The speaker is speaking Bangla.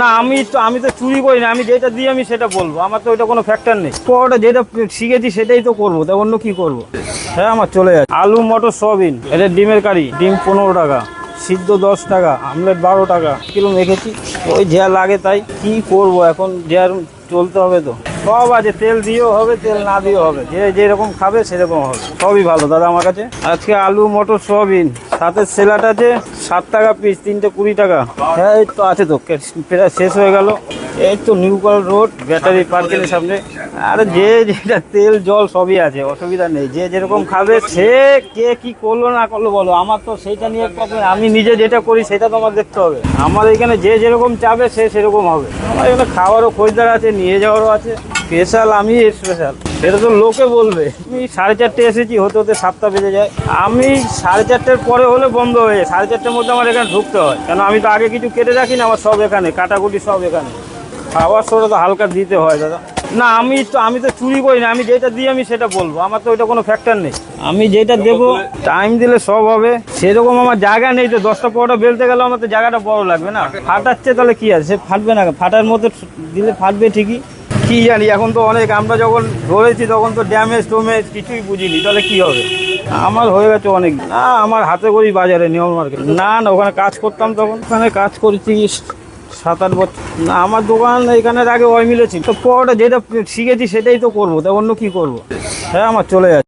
না, আমি তো আমি তো চুরি করি না, আমি যেটা দিই আমি সেটা বলব। আমার তো ওইটা কোনো ফ্যাক্টর নেই। পরোটা যেটা শিখেছি সেটাই তো করব, তা অন্য কি করব? হ্যাঁ আমার চলে যাচ্ছে। আলু, মটর, সয়াবিন, এটা ডিমের কারি, ডিম পনেরো টাকা, সিদ্ধ দশ টাকা, আমলেট বারো টাকা কিলো মেখেছি ওই যা লাগে তাই। কি করব এখন? যে আর চলতে হবে তো। সব আছে, তেল দিয়েও হবে, তেল না দিয়েও হবে। যে যেরকম খাবে সেরকম হবে। সবই ভালো। দাদা, আমার কাছে? আজকে আলু, মটর, সয়াবিন। সাথে সেলাট আছে সাত টাকা পিস তিনটে কুড়ি টাকা। হ্যাঁ এই তো আছে তো। প্রায় শেষ হয়ে গেল। এই তো নিউ রোড ব্যাটারি পার্কের সামনে। আরে যে যেটা তেল, জল সবই আছে, অসুবিধা নেই। যে যেরকম খাবে, সে কে কি করল, না করল বলো। আমার তো সেইটা নিয়ে। আমি নিজে যেটা করি, সেটা তো আমার দেখতে হবে। আমার এখানে যে যেরকম চাবে, সে সেরকম হবে। আমার এখানে খাওয়ারও খরিদ্দার আছে, নিয়ে যাওয়ারও আছে। স্পেশাল আমি স্পেশাল সেটা তো লোকে বলবে। আমি সাড়ে চারটে এসেছি, হতে হতে সাতটা বেজে যায়। আমি সাড়ে চারটের পরে হলে বন্ধ হয়ে যায়। সাড়ে চারটের মধ্যে আমার এখানে ঢুকতে হয়। কেন, আমি তো আগে কিছু কেটে রাখি না, আমার সব এখানে, কাটাকুটি সব এখানে। খাওয়ার সময় তো হালকা দিতে হয়, দাদা। না, আমি তো আমি তো চুরি করি না, আমি যেটা দিই আমি সেটা বলব। আমার তো ওইটা কোনো ফ্যাক্টর নেই। আমি যেটা দেবো টাইম দিলে সব হবে। সেরকম আমার জায়গা নেই তো, দশটা পরোটা বেলতে গেলে আমার তো জায়গাটা বড় লাগবে না। ফাটাচ্ছে তাহলে কি আছে? সে ফাটবে না ফাটার মধ্যে দিলে ফাটবে ঠিকই। কি জানি, এখন তো অনেক, আমরা যখন ধরেছি, তখন তো ড্যামেজ টোমেজ কিছুই বুঝিনি, তাহলে কি হবে? আমার হয়ে গেছে অনেক, না, আমার হাতে করি বাজারে নিয়ম মার্কেট না না, ওখানে কাজ করতাম তখন। ওখানে কাজ করেছি সাত আট বছর। না, আমার দোকান এখানে আগে ওই মিলেছি তো পরে যেটা শিখেছি সেটাই তো করব, তা অন্য কি করব? হ্যাঁ আমার চলে যাচ্ছে।